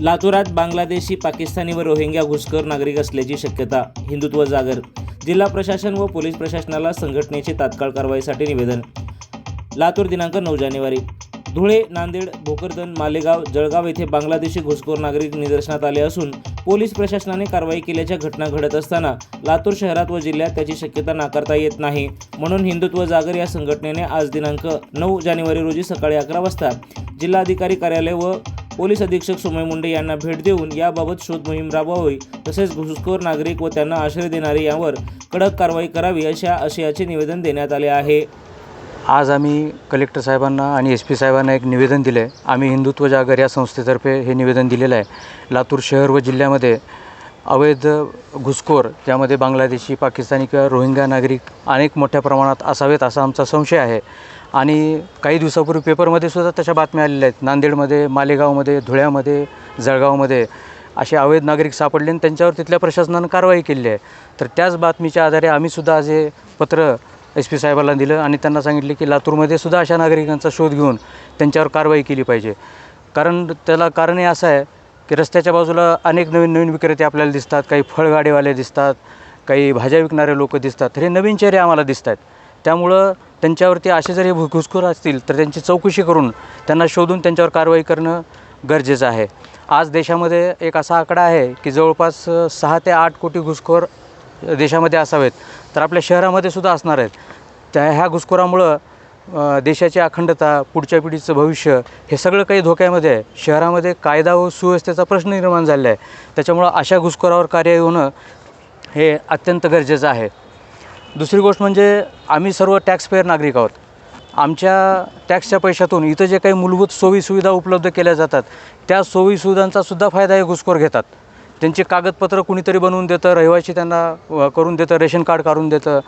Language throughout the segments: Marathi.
लातूरात बांगलादेशी पाकिस्तानी व रोहिंग्या घुसखोर नागरिक असल्याची शक्यता हिंदुत्व जागर जिल्हा प्रशासन व पोलीस प्रशासनाला संघटनेची तात्काळ कारवाईसाठी निवेदन. लातूर दिनांक नऊ जानेवारी. धुळे नांदेड भोकरदन मालेगाव जळगाव येथे बांगलादेशी घुसखोर नागरिक निदर्शनात आले असून पोलीस प्रशासनाने कारवाई केल्याच्या घटना घडत असताना लातूर शहरात व जिल्ह्यात त्याची शक्यता नाकारता येत नाही. म्हणून हिंदुत्व जागर या संघटनेने आज दिनांक नऊ जानेवारी रोजी सकाळी अकरा वाजता जिल्हाधिकारी कार्यालय व पोलीस अधीक्षक सुमय मुंडे यांना भेट देऊन याबाबत शोध मोहीम राबवावी तसेच घुसखोर नागरिक व त्यांना आश्रय देणारे यावर कडक कारवाई करावी अशा आशयाचे निवेदन देण्यात आले आहे. आज आम्ही कलेक्टर साहेबांना आणि एस पी साहेबांना एक निवेदन दिलं आहे आम्ही हिंदुत्व जागर या संस्थेतर्फे हे निवेदन दिलेलं आहे. लातूर शहर व जिल्ह्यामध्ये अवैध घुसखोर ज्यामध्ये बांगलादेशी पाकिस्तानी किंवा रोहिंग्या नागरिक अनेक मोठ्या प्रमाणात असावेत असा आमचा संशय आहे. आणि काही दिवसापूर्वी पेपरमध्ये सुद्धा तशा बातम्या आलेल्या आहेत. नांदेडमध्ये मालेगावमध्ये धुळ्यामध्ये जळगावमध्ये असे अवैध नागरिक सापडले आणि त्यांच्यावर तिथल्या प्रशासनानं कारवाई केली आहे. तर त्याच बातमीच्या आधारे आम्हीसुद्धा आज हे पत्र एस पी साहेबाला दिलं आणि त्यांना सांगितले की लातूरमध्ये सुद्धा अशा नागरिकांचा शोध घेऊन त्यांच्यावर कारवाई केली पाहिजे. कारण त्याला कारण हे असं आहे की रस्त्याच्या बाजूला अनेक नवीन नवीन विक्रेते आपल्याला दिसतात काही फळगाडीवाले दिसतात काही भाज्या विकणारे लोक दिसतात. तर हे नवीन चेहरे आम्हाला दिसत आहेत. त्यामुळं त्यांच्यावरती असे जर हे घुसखोर असतील तर त्यांची चौकशी करून त्यांना शोधून त्यांच्यावर कारवाई करणं गरजेचं आहे. आज देशामध्ये एक असा आकडा आहे की जवळपास सहा ते आठ कोटी घुसखोर देशामध्ये असावेत. तर आपल्या शहरामध्ये सुद्धा असणार आहेत. त्या ह्या घुसखोरामुळं देशाची अखंडता पुढच्या पिढीचं भविष्य हे सगळं काही धोक्यामध्ये आहे. शहरामध्ये कायदा व सुव्यवस्थेचा प्रश्न निर्माण झालेला आहे. त्याच्यामुळं अशा घुसखोरावर कार्य होणं हे अत्यंत गरजेचं आहे. दुसरी गोष्ट म्हणजे आम्ही सर्व टॅक्सपेअर नागरिक आहोत. आमच्या टॅक्सच्या पैशातून इथं जे काही मूलभूत सोयीसुविधा उपलब्ध केल्या जातात त्या सोयीसुविधांचासुद्धा फायदा हे घुसखोर घेतात. त्यांची कागदपत्र कुणीतरी बनवून देतं रहिवाशी त्यांना करून देतं रेशन कार्ड काढून देतं.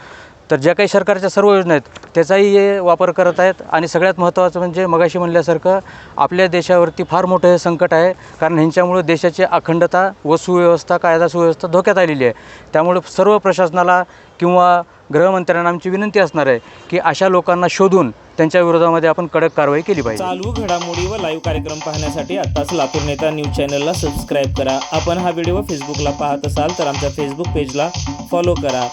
तर ज्या काही सरकारच्या सर्व योजना आहेत त्याचाही हे वापर करत आहेत. आणि सगळ्यात महत्त्वाचं म्हणजे मगाशी म्हणल्यासारखं आपल्या देशावरती फार मोठं हे संकट आहे. कारण ह्यांच्यामुळं देशाची अखंडता व सुव्यवस्था कायदा सुव्यवस्था धोक्यात आलेली आहे. त्यामुळे सर्व प्रशासनाला किंवा गृहमंत्र्यांना आमची विनंती असणार आहे की अशा लोकांना शोधून त्यांच्या विरोधामध्ये आपण कडक कारवाई केली पाहिजे. चालू घडामोडी व लाईव्ह कार्यक्रम पाहण्यासाठी आत्ताच लातूर नेता न्यूज चॅनलला सबस्क्राईब करा. आपण हा व्हिडिओ फेसबुकला पाहत असाल तर आमच्या फेसबुक पेजला फॉलो करा.